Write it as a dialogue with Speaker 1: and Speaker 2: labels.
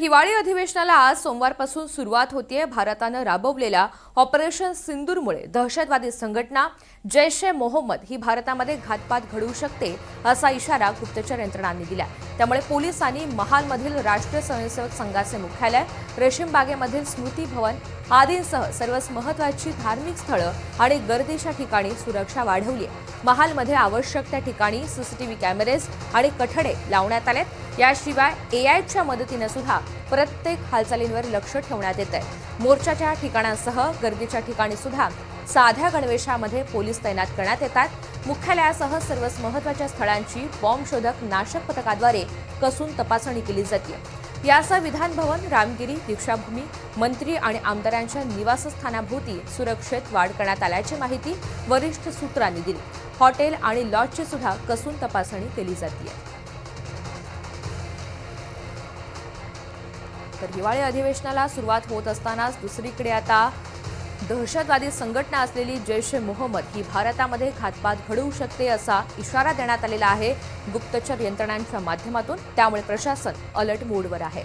Speaker 1: हिवाळी अधिवेशनाला आज सोमवारपासून सुरुवात होतीये. भारतानं राबवलेल्या ऑपरेशन सिंदूरमुळे दहशतवादी संघटना जैश ए मोहम्मद ही भारतामध्ये घातपात घडवू शकते असा इशारा गुप्तचर यंत्रणांनी दिला त्यामुळे पोलिसांनी महालमधील राष्ट्रीय स्वयंसेवक संघाचे मुख्यालय रेशीमबागेमधील स्मृती भवन आदींसह सर्वच महत्वाची धार्मिक स्थळं आणि गर्दीच्या ठिकाणी सुरक्षा वाढवली आहे महालमध्ये आवश्यक त्या ठिकाणी सीसीटीव्ही कॅमेरेज आणि कठडे लावण्यात आलेत. याशिवाय ए आयच्या मदतीनं सुद्धा प्रत्येक हालचालींवर लक्ष ठेवण्यात येत आहे मोर्चाच्या ठिकाणांसह गर्दीच्या ठिकाणी सुद्धा साध्या गणवेशामध्ये पोलीस तैनात करण्यात येतात. मुख्यालयासह सर्वच महत्त्वाच्या स्थळांची बॉम्बशोधक नाशक पथकाद्वारे कसून तपासणी केली जाते यासह विधानभवन रामगिरी दीक्षाभूमी मंत्री आणि आमदारांच्या निवासस्थानाभोवती सुरक्षेत वाढ करण्यात आल्याची माहिती वरिष्ठ सूत्रांनी दिली. हॉटेल आणि लॉजची सुद्धा कसून तपासणी केली जाते तर हिवाळी अधिवेशनाला सुरुवात होत असतानाच दुसरीकडे आता दहशतवादी संघटना असलेली जैश ए मोहम्मद ही भारतामध्ये घातपात घडवू शकते असा इशारा देण्यात आलेला आहे गुप्तचर यंत्रणांच्या माध्यमातून. त्यामुळे प्रशासन अलर्ट मोडवर आहे.